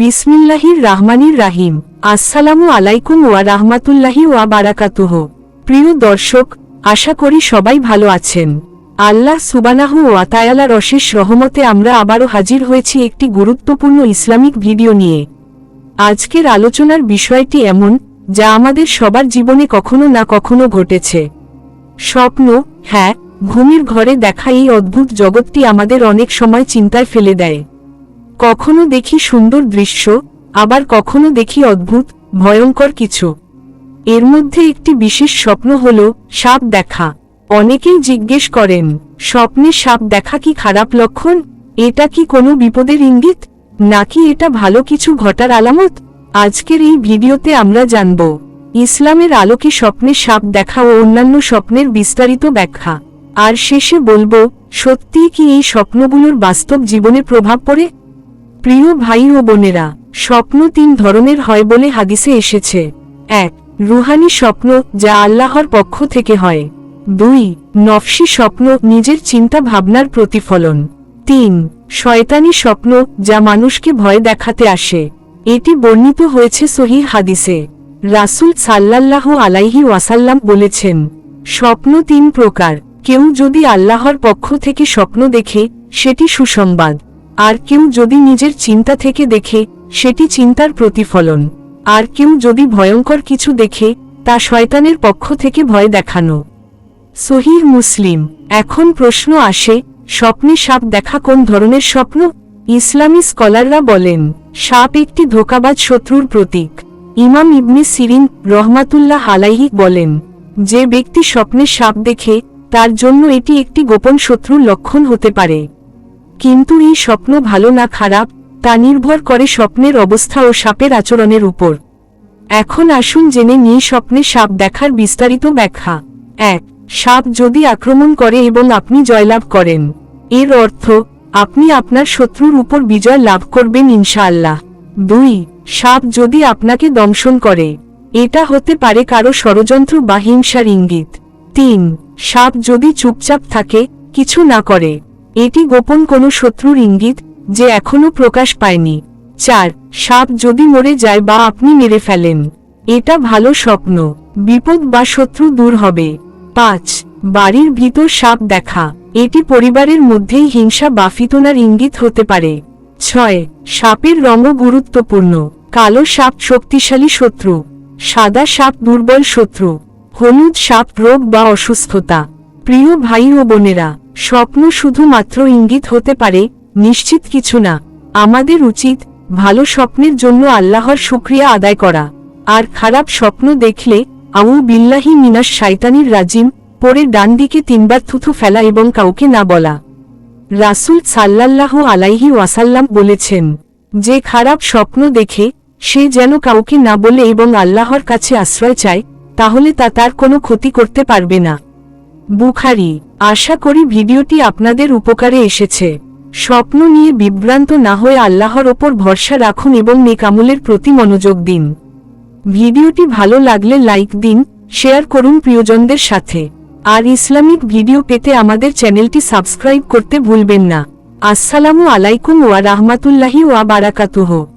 বিসমিল্লাহির রাহমানির রাহিম। আসসালামু আলাইকুম ওয়া রাহমাতুল্লাহি ওয়া বারাকাতুহ। প্রিয় দর্শক, আশা করি সবাই ভালো আছেন। আল্লাহ সুবানাহু ওয়া তায়ালার অশেষ রহমতে আমরা আবারও হাজির হয়েছি একটি গুরুত্বপূর্ণ ইসলামিক ভিডিও নিয়ে। আজকের আলোচনার বিষয়টি এমন, যা আমাদের সবার জীবনে কখনো না কখনো ঘটেছে। স্বপ্ন হ্যাঁ ঘুমির ঘরে দেখা এই অদ্ভুত জগৎটি আমাদের অনেক সময় চিন্তায় ফেলে দেয়। কখনো দেখি সুন্দর দৃশ্য, আবার কখনো দেখি অদ্ভুত, ভয়ঙ্কর কিছু। এর মধ্যে একটি বিশেষ স্বপ্ন হল সাপ দেখা। অনেকেই জিজ্ঞেস করেন, স্বপ্নে সাপ দেখা কি খারাপ লক্ষণ? এটা কি কোনো বিপদের ইঙ্গিত? নাকি এটা ভালো কিছু ঘটার আলামত? আজকের এই ভিডিওতে আমরা জানব, ইসলামের আলোকে স্বপ্নে সাপ দেখা ও অন্যান্য স্বপ্নের বিস্তারিত ব্যাখ্যা। আর শেষে বলব, সত্যিই কি এই স্বপ্নগুলোর বাস্তব জীবনে প্রভাব পড়ে? প্রিয় ভাই ও বোনেরা, স্বপ্ন তিন ধরনের হয় বলে হাদিসে এসেছে। এক, রুহানি স্বপ্ন যা আল্লাহর পক্ষ থেকে হয়। দুই, নফসি স্বপ্ন নিজের চিন্তা ভাবনার প্রতিফলন। তিন, শয়তানি স্বপ্ন যা মানুষকে ভয় দেখাতে আসে। এটি বর্ণিত হয়েছে সহি হাদিসে। রাসুল সাল্লাল্লাহু আলাইহি ওয়াসাল্লাম বলেছেন, স্বপ্ন তিন প্রকার। কেউ যদি আল্লাহর পক্ষ থেকে স্বপ্ন দেখে, সেটি সুসংবাদ। আর কেউ যদি নিজের চিন্তা থেকে দেখে সেটি চিন্তার প্রতিফলন। আর কেউ যদি ভয়ঙ্কর কিছু দেখে তা শয়তানের পক্ষ থেকে ভয় দেখানো। সহিহ মুসলিম, এখন প্রশ্ন আসে, স্বপ্নে সাপ দেখা কোন ধরনের স্বপ্ন? ইসলামী স্কলাররা বলেন, সাপ একটি ধোকাবাজ শত্রুর প্রতীক। ইমাম ইবনে সিরিন রহমাতুল্লাহ আলাইহি বলেন, যে ব্যক্তি স্বপ্নে সাপ দেখে, তার জন্য এটি একটি গোপন শত্রুর লক্ষণ হতে পারে। কিন্তু এই স্বপ্ন ভালো না খারাপ, তা নির্ভর করে স্বপ্নের অবস্থা ও সাপের আচরণের উপর। এখন আসুন জেনে নিয়ে স্বপ্নে সাপ দেখার বিস্তারিত ব্যাখ্যা। এক, সাপ যদি আক্রমণ করে এবং আপনি জয়লাভ করেন, এর অর্থ, আপনি আপনার শত্রুর উপর বিজয় লাভ করবেন ইনশাআল্লাহ। দুই, সাপ যদি আপনাকে দংশন করে, এটা হতে পারে কারও ষড়যন্ত্র বা হিংসার ইঙ্গিত। তিন, সাপ যদি চুপচাপ থাকে, কিছু না করে এটি গোপন কোনো শত্রুর ইঙ্গিত যে এখনও প্রকাশ পায়নি। চার, সাপ যদি মরে যায় বা আপনি মেরে ফেলেন, এটা ভালো স্বপ্ন, বিপদ বা শত্রু দূর হবে। পাঁচ, বাড়ির ভিতর সাপ দেখা, এটি পরিবারের মধ্যেই হিংসা বা ফিতনার ইঙ্গিত হতে পারে। ছয়, সাপের রঙও গুরুত্বপূর্ণ, কালো সাপ শক্তিশালী শত্রু, সাদা সাপ দুর্বল শত্রু, হলুদ সাপ রোগ বা অসুস্থতা, প্রিয় ভাই ও বোনেরা। স্বপ্ন শুধুমাত্র ইঙ্গিত হতে পারে, নিশ্চিত কিছু না। আমাদের উচিত ভালো স্বপ্নের জন্য আল্লাহর শুক্রিয়া আদায় করা। আর খারাপ স্বপ্ন দেখলে আউ বিল্লাহি মিনাস শাইতানির রাজিম পরে ডান দিকে তিনবার থুথু ফেলা এবং কাউকে না বলা। রাসুল সাল্লাল্লাহ আলাইহি ওয়াসাল্লাম বলেছেন, যে খারাপ স্বপ্ন দেখে, সে যেন কাউকে না বলে এবং আল্লাহর কাছে আশ্রয় চায়, তাহলে তা তার কোনো ক্ষতি করতে পারবে না। বুখারি, আশা করি ভিডিওটি আপনাদের উপকারে এসেছে। স্বপ্ন নিয়ে বিভ্রান্ত না হয়ে আল্লাহর ওপর ভরসা রাখুন এবং নেকামলের প্রতি মনোযোগ দিন। ভিডিওটি ভালো লাগলে লাইক দিন, শেয়ার করুন প্রিয়জনদের সাথে। আর ইসলামিক ভিডিও পেতে আমাদের চ্যানেলটি সাবস্ক্রাইব করতে ভুলবেন না। আসসালামু আলাইকুম ওয়া রাহমাতুল্লাহি ওয়া বারাকাতুহু।